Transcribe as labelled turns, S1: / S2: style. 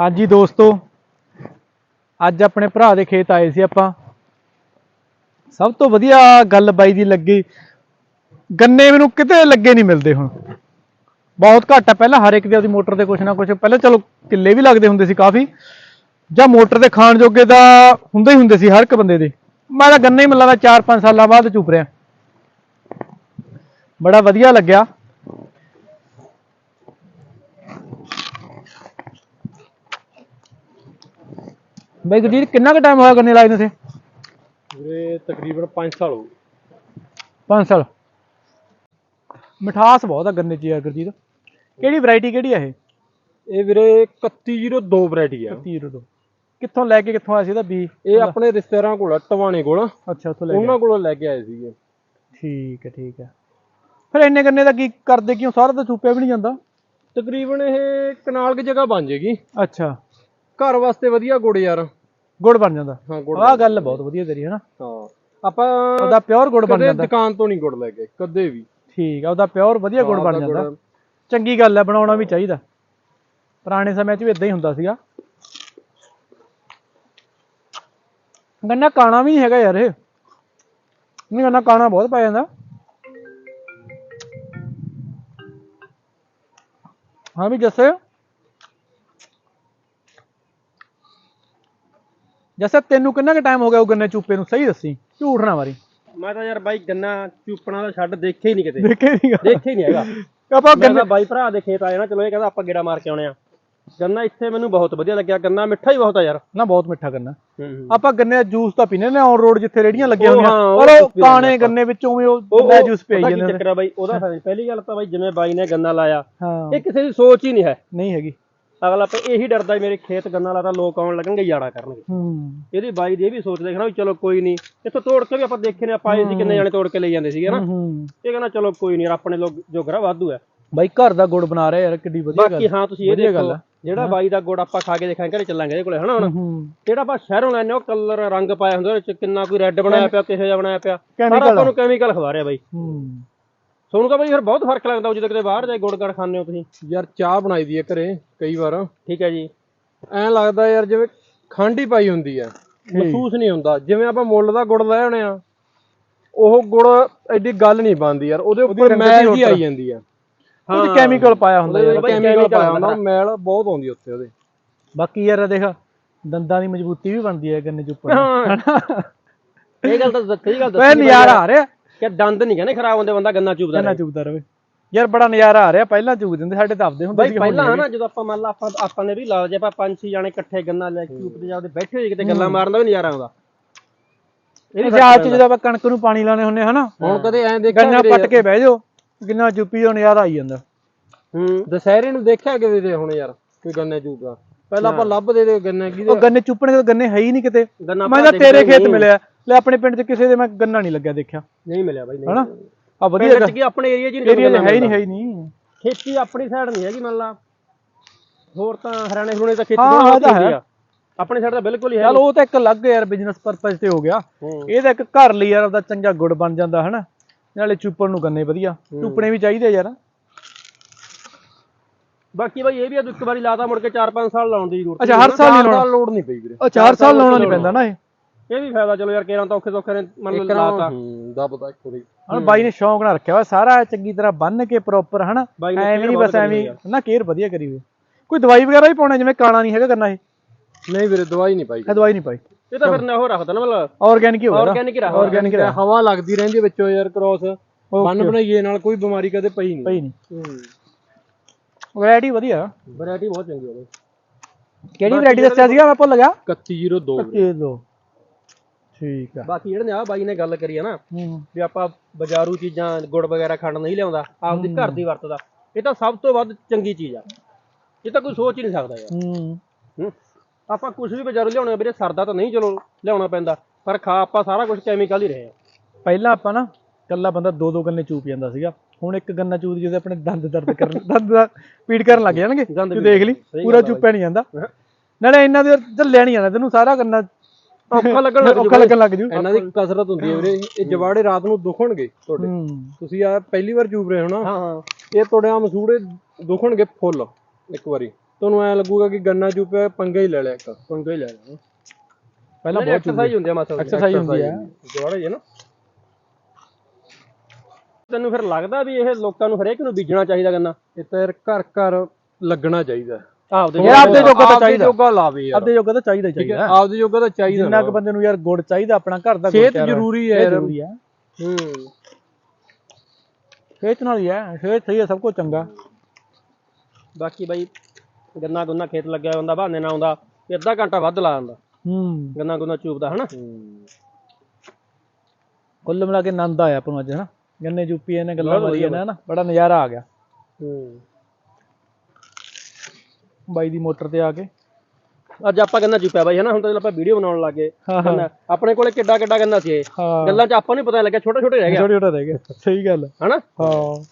S1: ਹਾਂਜੀ ਦੋਸਤੋ, ਅੱਜ ਆਪਣੇ ਭਰਾ ਦੇ ਖੇਤ ਆਏ ਸੀ ਆਪਾਂ। ਸਭ ਤੋਂ ਵਧੀਆ ਗੱਲ ਬਾਈ ਦੀ ਲੱਗੀ, ਗੰਨੇ ਮੈਨੂੰ ਕਿਤੇ ਲੱਗੇ ਨਹੀਂ ਮਿਲਦੇ ਹੁਣ। ਬਹੁਤ ਘੱਟ ਆ, ਪਹਿਲਾਂ ਹਰ ਇੱਕ ਦੀ ਆਪਦੀ ਮੋਟਰ ਤੇ ਕੁਛ ਨਾ ਕੁਛ, ਪਹਿਲਾਂ ਚਲੋ ਕਿੱਲੇ ਵੀ ਲੱਗਦੇ ਹੁੰਦੇ ਸੀ ਕਾਫੀ, ਜਾਂ ਮੋਟਰ ਤੇ ਖਾਣ ਜੋਗੇ ਤਾਂ ਹੁੰਦੇ ਹੀ ਹੁੰਦੇ ਸੀ ਹਰ ਇੱਕ ਬੰਦੇ ਦੇ। ਮੈਂ ਤਾਂ ਗੰਨੇ ਹੀ ਮਿਲਦਾ 4-5 ਸਾਲਾਂ ਬਾਅਦ ਚੁੱਪ ਰਿਹਾ। ਬੜਾ ਵਧੀਆ ਲੱਗਿਆ। ਬਈ ਗੁਰਜੀਤ ਕਿੰਨਾ ਕੁ ਟਾਈਮ ਹੋਇਆ ਗੰਨੇ ਲਾਏ ਨੂੰ ਇੱਥੇ?
S2: ਵੀਰੇ ਤਕਰੀਬਨ 5 ਸਾਲ ਹੋ ਗਏ।
S1: 5 ਸਾਲ। ਮਿਠਾਸ ਬਹੁਤ ਆ ਗੰਨੇ 'ਚ ਯਾਰ ਗੁਰਜੀਤ। ਕਿਹੜੀ ਵੈਰਾਈਟੀ ਕਿਹੜੀ ਆ ਇਹ?
S2: ਇਹ ਵੀਰੇ 3102 ਵੈਰਾਈਟੀ ਆ।
S1: 30 ਤੋਂ ਕਿੱਥੋਂ ਲੈ ਕੇ ਕਿੱਥੋਂ ਆਇਆ ਸੀ ਇਹਦਾ ਬੀ?
S2: ਇਹ ਆਪਣੇ ਰਿਸ਼ਤੇਦਾਰਾਂ ਕੋਲ ਆ, ਟਵਾਣੇ ਕੋਲ।
S1: ਅੱਛਾ ਉੱਥੋਂ ਲੈ ਕੇ।
S2: ਉਹਨਾਂ ਕੋਲੋਂ ਲੈ ਕੇ ਆਏ ਸੀਗੇ।
S1: ਠੀਕ ਹੈ ਠੀਕ ਹੈ। ਫਿਰ ਇੰਨੇ ਗੰਨੇ ਦਾ ਕੀ ਕਰਦੇ ਕਿਉਂ? ਸਾਰਾ ਤਾਂ ਚੂਪਿਆ ਵੀ ਨਹੀਂ ਜਾਂਦਾ।
S2: ਤਕਰੀਬਨ ਇਹ ਕਨਾਲ ਦੀ ਜਗ੍ਹਾ ਬਣ ਜੇਗੀ।
S1: ਅੱਛਾ।
S2: ਘਰ ਵਾਸਤੇ ਵਧੀਆ ਗੁੜ ਯਾਰ।
S1: ਗੁੜ ਬਣ ਜਾਂਦਾ।
S2: ਹਾਂ ਗੁੜ
S1: ਆਹ ਗੱਲ ਬਹੁਤ ਵਧੀਆ ਤੇਰੀ ਹੈ ਨਾ?
S2: ਹਾਂ। ਆਪਾਂ
S1: ਉਹਦਾ ਪਿਓਰ ਗੁੜ ਬਣ
S2: ਕਦੇ
S1: ਜਾਂਦਾ।
S2: ਦੁਕਾਨ ਤੋਂ ਨਹੀਂ ਗੁੜ ਲੈ ਕੇ ਕਦੇ ਵੀ।
S1: ਠੀਕ ਆ ਉਹਦਾ ਪਿਓਰ ਵਧੀਆ ਗੁੜ ਬਣ ਜਾਂਦਾ। ਚੰਗੀ ਗੱਲ ਹੈ ਬਣਾਉਣਾ ਵੀ ਚਾਹੀਦਾ। ਪੁਰਾਣੇ ਸਮਿਆਂ 'ਚ ਵੀ ਇਦਾਂ ਹੀ ਹੁੰਦਾ ਸੀਗਾ। ਗੰਨਾ ਕਾਣਾ ਵੀ ਨਹੀਂ ਹੈਗਾ ਯਾਰ ਇਹ। ਨਹੀਂ ਗੰਨਾ ਕਾਣਾ ਬਹੁਤ ਪੈ ਜਾਂਦਾ। ਹਾਂ ਵੀ ਜੱਸੇ। ਜੱਸੇ ਤੈਨੂੰ ਕਿੰਨਾ ਕੁ ਟਾਈਮ ਹੋ ਗਿਆ ਉਹ ਗੰਨੇ ਚੂਪੇ ਨੂੰ? ਸਹੀ ਦੱਸੀ ਝੂਠ ਨਾ ਮਾਰੀ।
S2: ਮੈਂ ਤਾਂ ਯਾਰ ਬਾਈ ਗੰਨਾ ਚੂਪਣਾ ਦਾ ਛੱਡ ਦੇਖੇ ਹੀ ਨਹੀਂ ਕਿਤੇ।
S1: ਦੇਖੇ ਨਹੀਂਗਾ
S2: ਦੇਖੇ ਹੀ ਨਹੀਂ ਹੈਗਾ।
S1: ਆਪਾਂ ਗੰਨੇ
S2: ਬਾਈ ਭਰਾ ਦੇ ਖੇਤ ਆਏ ਨਾ ਚਲੋ ਇਹ ਕਹਿੰਦਾ ਆਪਾਂ ਗੇੜਾ ਮਾਰ ਕੇ ਆਉਣੇ ਆ। ਗੰਨਾ ਇੱਥੇ ਮੈਨੂੰ ਬਹੁਤ ਵਧੀਆ ਲੱਗਿਆ। ਗੰਨਾ ਮਿੱਠਾ ਹੀ ਬਹੁਤ ਆ ਯਾਰ।
S1: ਨਾ ਬਹੁਤ ਮਿੱਠਾ ਗੰਨਾ। ਆਪਾਂ ਗੰਨੇ ਦਾ ਜੂਸ ਤਾਂ ਪੀਨੇ ਨੇ ਔਨ ਰੋਡ ਜਿੱਥੇ ਰੇੜੀਆਂ ਲੱਗੀਆਂ ਹੁੰਦੀਆਂ।
S2: ਹਾਂ, ਉਹ
S1: ਕਾਣੇ। ਗੰਨੇ ਵਿੱਚੋਂ ਵੀ ਉਹ ਜੂਸ ਪੀ ਜਾਂਦੇ ਨੇ
S2: ਚੱਕਰ ਬਾਈ? ਉਹਦਾ ਪਹਿਲੀ ਗੱਲ ਤਾਂ ਬਾਈ ਜਿਵੇਂ ਬਾਈ ਨੇ ਗੰਨਾ ਲਾਇਆ ਇਹ ਕਿਸੇ ਦੀ ਸੋਚ ਹੀ ਨਹੀਂ ਹੈ।
S1: ਨਹੀਂ ਹੈਗੀ।
S2: ਅਗਲਾ ਆਪਾਂ ਇਹੀ ਡਰਦਾ ਵੀ ਮੇਰੇ ਖੇਤ ਗੰਨਾ ਲਾਤਾ ਲੋਕ ਆਉਣ ਲੱਗਣਗੇ ਯਾੜਾ ਕਰਨਗੇ।
S1: ਹੂੰ।
S2: ਇਹਦੀ ਬਾਈ ਦੀ ਇਹ ਵੀ ਸੋਚ ਦੇਖਣਾ ਵੀ ਚਲੋ ਕੋਈ ਨਹੀਂ ਇੱਥੋਂ ਤੋੜ ਕੇ ਵੀ ਆਪਾਂ ਦੇਖੇ ਨੇ ਆਪਾਂ ਆਏ ਸੀ ਕਿੰਨੇ ਜਾਣੇ ਤੋੜ ਕੇ ਲਈ ਜਾਂਦੇ ਸੀਗੇ ਨਾ
S1: ਹੂੰ
S2: ਇਹ ਕਹਿੰਦਾ ਚਲੋ ਕੋਈ ਨਹੀਂ ਆਪਣੇ ਲੋਕ ਜੋਗਰਾ ਵਾਧੂ ਹੈ।
S1: ਬਾਈ ਘਰ ਦਾ ਗੁੜ ਬਣਾ ਰਿਹਾ ਯਾਰ ਕਿੱਡੀ ਵਧੀਆ
S2: ਬਾਕੀ
S1: ਗੱਲ।
S2: ਹਾਂ ਤੁਸੀਂ ਇਹ ਦੇਖੋ। ਜਿਹੜਾ ਬਾਈ ਦਾ ਗੁੜ ਆਪਾਂ ਖਾ ਕੇ ਦੇਖਾਂਗੇ ਘਰੇ ਚੱਲਾਂਗੇ ਇਹਦੇ ਕੋਲੇ ਹਨਾ ਹੁਣ ਜਿਹੜਾ ਆਪਾਂ ਸ਼ਹਿਰੋਂ ਲੈਨੇ ਉਹ ਕਲਰ ਰੰਗ ਪਾਇਆ ਹੁੰਦਾ ਉਹਦੇ ਚ ਕਿੰਨਾ ਕੋਈ ਰੈੱਡ ਬਣਾਇਆ ਪਿਆ ਕਿਹੋ ਜਿਹਾ ਬਣਾਇਆ ਪਿਆ। ਸਾਰਾ ਆਪਾਂ ਨੂੰ ਕੈਮੀਕਲ ਖਵਾ ਰਿਹਾ ਬਾਈ।
S1: ਹੂੰ।
S2: ਤੁਹਾਨੂੰ ਤਾਂ ਬਾਈ ਫਿਰ ਬਹੁਤ ਫ਼ਰਕ ਲੱਗਦਾ ਉਹ ਜਦੋਂ ਕਿਤੇ ਬਾਹਰ ਜਾਏ ਗੁੜ ਗੜ ਖਾਂਦੇ ਹੋ ਤੁਸੀਂ।
S3: ਯਾਰ ਚਾਹ ਬਣਾਈ ਦੀ ਹੈ ਘਰੇ ਕਈ ਵਾਰ।
S2: ਠੀਕ ਹੈ ਜੀ।
S3: ਐਂ ਲੱਗਦਾ ਯਾਰ ਜਿਵੇਂ ਖੰਡ ਹੀ ਪਾਈ ਹੁੰਦੀ ਆ ਮਹਿਸੂਸ ਨਹੀਂ ਹੁੰਦਾ। ਜਿਵੇਂ ਆਪਾਂ ਮੁੱਲ ਦਾ ਗੁੜ ਲੈ ਆਉਣੇ ਆ ਉਹ ਗੁੜ ਐਡੀ ਗੱਲ ਨਹੀਂ ਬਣਦੀ ਯਾਰ ਉਹਦੇ ਉੱਪਰ ਮੈਲ
S1: ਹੀ
S3: ਜੀ ਆਈ ਜਾਂਦੀ ਆ।
S1: ਉਹਦੇ ਕੈਮੀਕਲ ਪਾਇਆ ਹੁੰਦਾ ਯਾਰ
S3: ਕੈਮੀਕਲ ਪਾਇਆ ਹੁੰਦਾ। ਮੈਲ ਬਹੁਤ ਆਉਂਦੀ ਉੱਤੇ ਉਹਦੇ।
S1: ਬਾਕੀ ਯਾਰ ਦੇਖ ਦੰਦਾਂ ਦੀ ਮਜ਼ਬੂਤੀ ਵੀ ਬਣਦੀ ਹੈ ਗੰਨੇ ਚ ਉੱਪਰ।
S2: ਇਹ ਗੱਲ ਤਾਂ ਸਹੀ ਗੱਲ
S1: ਓਏ
S2: ਦੱਸੀ
S1: ਨਜ਼ਾਰਾ ਆ ਰਿਹਾ।
S2: ਕਿ ਦੰਦ ਨਹੀਂ ਕਹਿੰਦੇ ਖਰਾਬ ਹੁੰਦੇ ਬੰਦਾ ਗੰਨਾ ਚੂਪਦਾ
S1: ਗੰਨਾ
S2: ਰਹੇ।
S1: ਚੁਗਦਾ ਰਵੇ ਯਾਰ ਬੜਾ ਨਜ਼ਾਰਾ ਆ ਰਿਹਾ ਪਹਿਲਾਂ ਚੁਗ ਦਿੰਦੇ ਸਾਡੇ ਤਾਂ ਆਪਦੇ ਹੁੰਦੇ ਸੀ
S2: ਪਹਿਲਾਂ ਹਨਾ ਜਦੋਂ ਆਪਾਂ ਮੰਨ ਲਾ ਆਪਾਂ ਆਪਾਂ ਨੇ ਵੀ ਲਾ ਜੇ ਆਪਾਂ ਪੰਜ ਛੇ ਜਾਣੇ ਇਕੱਠੇ ਗੰਨਾ ਲੈ ਕੇ ਚੂਪਦੇ ਜਾਂਦੇ ਬੈਠੇ ਹੋਏ ਕਿਤੇ ਗੱਲਾਂ ਮਾਰਨ ਦਾ ਵੀ ਨਜ਼ਾਰਾ ਆਉਂਦਾ।
S1: ਇਹ ਸਿਆਲ ਚ ਜਦੋਂ ਆਪਾਂ ਕਣਕ ਨੂੰ ਪਾਣੀ ਲਾਉਣੇ ਹੁੰਨੇ ਹਨਾ
S3: ਹੁਣ ਕਦੇ ਐਂ ਦੇਖਿਆ
S1: ਗੰਨਾ ਪੱਟ ਕੇ ਬਹਿ ਜਾਓ ਕਿੰਨਾ ਚੁੱਪੀ ਦਾ ਨਜ਼ਾਰਾ ਆਈ ਜਾਂਦਾ।
S2: ਹੂੰ
S3: ਦਸ਼ਹਿਰੇ ਨੂੰ ਦੇਖਿਆ ਕਿਤੇ ਤੇ ਹੁਣ ਯਾਰ ਕੋਈ ਗੰਨੇ ਚੂਪਦਾ ਪਹਿਲਾਂ ਆਪਾਂ ਲੱਭਦੇ ਤੇ ਗੰਨੇ ਕੀ
S1: ਉਹ ਗੰਨੇ ਚੁੱਪਣੇ ਦੇ ਗੰਨੇ ਹੈ ਹੀ ਨਹੀਂ ਕਿਤੇ।
S2: ਗੰਨਾ
S1: ਮੈਂ ਤਾਂ ਤੇਰੇ ਖੇਤ। ਮਿਲਿਆ। ਲੈ ਆਪਣੇ ਪਿੰਡ 'ਚ ਕਿਸੇ ਦੇ ਮੈਂ ਗੰਨਾ ਨਹੀਂ ਲੱਗਿਆ ਦੇਖਿਆ।
S2: ਨਹੀਂ ਮਿਲਿਆ ਬਾਈ ਨਹੀਂ
S1: ਹਨਾ? ਆ ਵਧੀਆ
S2: ਪਿੰਡ ਚ ਕੀ ਆਪਣੇ ਏਰੀਆ 'ਚ ਹੀ
S1: ਏਰੀਆ 'ਚ ਹੈ ਹੀ ਨਹੀਂ। ਹੈ ਹੀ ਨਹੀਂ।
S2: ਖੇਤੀ ਆਪਣੀ ਸਾਈਡ ਨਹੀਂ ਹੈਗੀ ਮੰਨ ਲਾ। ਹੋਰ ਤਾਂ ਹਰਿਆਣੇ ਹਰੂਣੇ ਤਾਂ ਖੇਤੀ
S1: ਹਾਂ, ਇਹ ਤਾਂ ਹੈ।
S2: ਆਪਣੀ ਸਾਈਡ ਤਾਂ ਬਿਲਕੁਲ ਹੀ ਹੈ
S1: ਚਲ ਉਹ ਤਾਂ ਇੱਕ ਅਲੱਗ ਯਾਰ ਬਿਜ਼ਨਸ ਪਰਪਸ ਤੇ ਹੋ ਗਿਆ।
S2: ਹੂੰ।
S1: ਇਹ ਤਾਂ ਇੱਕ ਘਰ ਲਈ ਯਾਰ ਉਹਦਾ ਚੰਗਾ ਗੁੜ ਬਣ ਜਾਂਦਾ ਹਨਾ? ਨਾਲੇ ਚੁੱਪਣ ਨੂੰ ਗੰਨੇ ਵਧੀਆ। ਚੁੱਪਣੇ ਵੀ ਚਾਹੀਦੇ ਯਾਰ।
S2: ਬਾਕੀ ਬਾਈ ਇਹ ਵੀ ਆ ਇੱਕ ਵਾਰੀ ਲਾਤਾ ਮੁੜ ਕੇ 4-5 ਸਾਲ ਲਾਉਣ ਦੀ ਜ਼ਰੂਰਤ
S1: ਅੱਛਾ ਹਰ ਸਾਲ ਨਹੀਂ ਲਾਉਣਾ?
S3: ਲੋੜ ਨਹੀਂ ਪਈ ਵੀਰੇ।
S1: ਉਹ 4 ਸਾਲ ਲਾਉਣਾ ਨਹੀਂ। ਪੈਂਦਾ ਨਾ ਇਹ?
S2: ਇਹ ਵੀ ਫਾਇਦਾ ਚਲੋ ਯਾਰ ਕੇਰਾਂ ਤਾਂ ਔਖੇ ਸੌਖੇ ਨੇ ਮੰਨ ਲਓ ਲਾਤਾ।
S3: ਹੂੰ ਦੱਬਦਾ ਇੱਕ ਵਾਰੀ।
S1: ਹੁਣ ਬਾਈ ਨੇ ਸ਼ੌਂਕ ਨਾਲ ਰੱਖਿਆ ਵਾ ਸਾਰਾ ਚੰਗੀ ਤਰ੍ਹਾਂ ਬੰਨ ਕੇ ਪ੍ਰੋਪਰ ਹਨਾ? ਐਵੇਂ ਨਹੀਂ ਬਸ ਐਵੇਂ। ਨਾ ਕੇਅਰ ਵਧੀਆ ਕਰੀ ਹੋਈ। ਕੋਈ ਦਵਾਈ ਵਗੈਰਾ ਵੀ ਪਾਉਣਾ ਜਿਵੇਂ ਕਾਣਾ ਨਹੀਂ ਹੈਗਾ ਕਰਨਾ ਇਹ?
S3: ਨਹੀਂ ਵੀਰੇ ਦਵਾਈ ਨਹੀਂ ਪਾਈ।
S1: ਇਹ ਦਵਾਈ ਨਹੀਂ ਪਾਈ।
S2: ਇਹ ਤਾਂ ਫਿਰ ਨਾ ਉਹ ਰੱਖਦਾ ਨਾ ਮਤਲਬ
S1: ਆਰਗੈਨਿਕ ਹੀ ਹੋਗਾ
S2: ਆਰਗੈਨਿਕ ਹੀ ਰੱਖਦਾ।
S1: ਆਰਗੈਨਿਕ
S3: ਹਵਾ ਲੱਗਦੀ ਰਹਿੰਦੀ ਵਿੱਚੋਂ ਯਾਰ ਕ੍ਰੋਸ ਬੰਨ ਬਣਾਈਏ ਨਾਲ ਕੋਈ ਬਿਮਾਰੀ ਕਦੇ ਪਈ ਨਹੀਂ।
S1: ਪਈ ਨਹੀਂ।
S2: ਹੂੰ।
S1: ਵੈਰਾਈਟੀ ਵਧੀਆ।
S2: ਵੈਰਾਈਟੀ ਬਹੁਤ ਚੰਗੀ ਹੈ ਬਾਈ।
S1: ਕਿਹੜੀ ਵੈਰਾਈਟੀ ਦੱਸਿਆ ਸੀਗਾ? ਮੈਂ ਭੁੱਲ ਗਿਆ।
S3: 3102
S1: ਇਹ ਲੋ ਠੀਕ ਆ।
S2: ਬਾਕੀ ਜਿਹੜੇ ਨੇ ਆ ਬਾਈ ਨੇ ਗੱਲ ਕਰੀ ਹੈ ਨਾ
S1: ਹੂੰ।
S2: ਵੀ ਆਪਾਂ ਬਾਜ਼ਾਰੂ ਚੀਜ਼ਾਂ ਗੁੜ ਵਗੈਰਾ ਖਾਣ ਨਹੀਂ ਲਿਆਉਂਦਾ ਆਪਦੀ ਘਰ ਦੀ ਵਰਤਦਾ ਇਹ ਤਾਂ ਸਭ ਤੋਂ ਵੱਧ ਚੰਗੀ ਚੀਜ਼ ਆ। ਇਹ ਤਾਂ ਕੋਈ ਸੋਚ ਹੀ ਨਹੀਂ ਸਕਦਾ ਯਾਰ।
S1: ਹੂੰ।
S2: ਹੂੰ। ਆਪਾਂ ਕੁਝ ਵੀ ਬਾਜ਼ਾਰੋਂ ਲਿਆਉਣਾ ਵੀਰੇ ਸਰਦਾ ਤਾਂ ਨਹੀਂ ਚਲੋ ਲਿਆਉਣਾ ਪੈਂਦਾ ਪਰ ਖਾ ਆਪਾਂ ਸਾਰਾ ਕੁਝ ਕੈਮੀਕਲ ਹੀ ਰਹੇ ਆ
S1: ਪਹਿਲਾਂ ਆਪਾਂ ਨਾ ਕੱਲਾ ਬੰਦਾ ਦੋ ਦੋ ਗੰਨੇ ਚੂਪ ਜਾਂਦਾ ਸੀਗਾ। ਹੁਣ ਇੱਕ ਗੰਨਾ ਚੂਪ ਜਿਹਦੇ ਆਪਣੇ ਦੰਦ ਦਰਦ ਕਰਨ ਦੰਦ ਦਾ ਪੀੜ ਕਰਨ ਲੱਗ ਜਾਣਗੇ। ਤੂੰ ਦੇਖ ਲਈ ਪੂਰਾ
S2: ਆ
S1: ਚੁੱਪਿਆ ਨਹੀਂ ਜਾਂਦਾ। ਨਾਲੇ ਇਹਨਾਂ ਦੇ ਚੱਲਿਆ ਨਹੀਂ ਜਾਂਦਾ ਤੈਨੂੰ ਸਾਰਾ ਗੰਨਾ
S2: ਔਖਾ ਲੱਗਣ ਲੱਗ
S1: ਔਖਾ ਲੱਗਣ ਲੱਗ ਜੂ।
S3: ਇਹਨਾਂ ਦੀ ਕਸਰਤ ਹੁੰਦੀ ਹੈ ਵੀਰੇ। ਇਹ ਜਵਾੜੇ ਰਾਤ ਨੂੰ ਦੁਖਣਗੇ ਤੁਹਾਡੇ। ਤੁਸੀਂ ਆ ਪਹਿਲੀ ਵਾਰ ਚੂਪ ਰਹੇ ਹੋ ਨਾ?
S2: ਹਾਂ ਹਾਂ।
S3: ਇਹ ਤੁਹਾਡੇ ਆ ਮਸੂੜੇ ਦੁਖਣਗੇ ਫੁੱਲ ਇੱਕ ਵਾਰੀ। ਤੁਹਾਨੂੰ ਐ ਲੱਗੂਗਾ ਕਿ ਗੰਨਾ ਚੂਪਿਆ ਪੰਗਾ ਹੀ ਲੈ ਲਿਆ ਇੱਕ।
S2: ਪੰਗਾ ਹੀ ਲੈ ਲਾ
S1: ਪਹਿਲਾਂ ਬਹੁਤ
S2: ਐਕਸਰਸਾਈਜ਼ ਹੁੰਦੀ ਆ ਮਾਸਾ
S1: ਐਕਸਰਸਾਈਜ਼ ਹੁੰਦੀ ਹੈ
S2: ਜਵਾੜਾ ਹੀ ਨਾ। ਤੈਨੂੰ ਫਿਰ ਲੱਗਦਾ ਵੀ ਇਹ ਲੋਕਾਂ ਨੂੰ ਹਰੇਕ ਨੂੰ ਬੀਜਣਾ ਚਾਹੀਦਾ ਗੰਨਾ?
S3: ਇਹ ਤਾਂ ਘਰ ਘਰ ਲੱਗਣਾ ਚਾਹੀਦਾ।
S2: ਆਪਦੇ
S1: ਯਾਰ ਆਪਦੇ ਜੋਗਾ ਤਾਂ
S3: ਆਪਦੇ
S1: ਚਾਹੀਦਾ।
S3: ਜੋਗਾ ਲਾਵੇ ਯਾਰ।
S1: ਅੱਧੇ ਜੋਗਾ ਤਾਂ ਚਾਹੀਦਾ ਹੀ
S3: ਠੀਕ ਹੈ
S1: ਚਾਹੀਦਾ।
S3: ਆਪਦੇ ਜੋਗਾ ਤਾਂ ਚਾਹੀਦਾ
S1: ਜਿੰਨਾ। ਕੁ ਬੰਦੇ ਨੂੰ ਯਾਰ ਗੁੜ ਚਾਹੀਦਾ ਆਪਣਾ ਘਰ ਦਾ ਗੁੜ
S3: ਸਿਹਤ ਜ਼ਰੂਰੀ ਹੈ ਯਾਰ।
S1: ਜ਼ਰੂਰੀ ਹੈ।
S2: ਹੂੰ।
S1: ਸਿਹਤ ਨਾਲ ਹੀ ਹੈ ਸਿਹਤ ਸਹੀ ਹੈ ਸਭ ਕੁਝ ਚੰਗਾ।
S2: ਬਾਕੀ ਬਾਈ ਗੰਨਾ ਗੁੰਨਾ ਖੇਤ ਲੱਗਿਆ ਹੁੰਦਾ ਬਹਾਨੇ ਨਾਲ ਆਉਂਦਾ ਅੱਧਾ ਘੰਟਾ ਵੱਧ ਲਾ ਜਾਂਦਾ
S1: ਹੂੰ।
S2: ਗੰਨਾ ਗੁੰਨਾ ਚੂਪਦਾ ਹਨਾ?
S1: ਕੁੱਲ ਮਿਲਾ ਕੇ ਆਨੰਦ ਆਇਆ ਆਪਾਂ ਨੂੰ ਅੱਜ ਹਨਾ? ਗੰਨੇ ਚੂਪੀ ਇਹਨੇ ਗੱਲਾਂ ਮਾਰੀਆਂ ਨੇ ਹਨਾ? ਬੜਾ ਨਜ਼ਾਰਾ ਆ ਗਿਆ।
S2: ਹੂੰ।
S1: ਬਾਈ ਦੀ ਮੋਟਰ ਤੇ ਆ ਕੇ।
S2: ਅੱਜ ਆਪਾਂ ਗੰਨਾ ਚੂਪਿਆ ਬਾਈ ਹਨਾ? ਹੁਣ ਤਾਂ ਆਪਾਂ ਵੀਡੀਓ ਬਣਾਉਣ ਲੱਗੇ
S1: ਹਾਂ ਹਾਂ।
S2: ਆਪਣੇ ਕੋਲੇ ਕਿੱਡਾ ਕਿੱਡਾ ਗੰਨਾ ਸੀ ਇਹ।
S1: ਹਾਂ।
S2: ਗੱਲਾਂ 'ਚ ਆਪਾਂ ਨੂੰ ਨੀ ਪਤਾ ਲੱਗਿਆ ਛੋਟੇ ਛੋਟੇ ਰਹਿ ਗਿਆ
S1: ਛੋਟੇ ਛੋਟੇ ਰਹਿ ਗਏ। ਸਹੀ ਗੱਲ ਹੈ।
S2: ਹਨਾ?
S1: ਹਾਂ।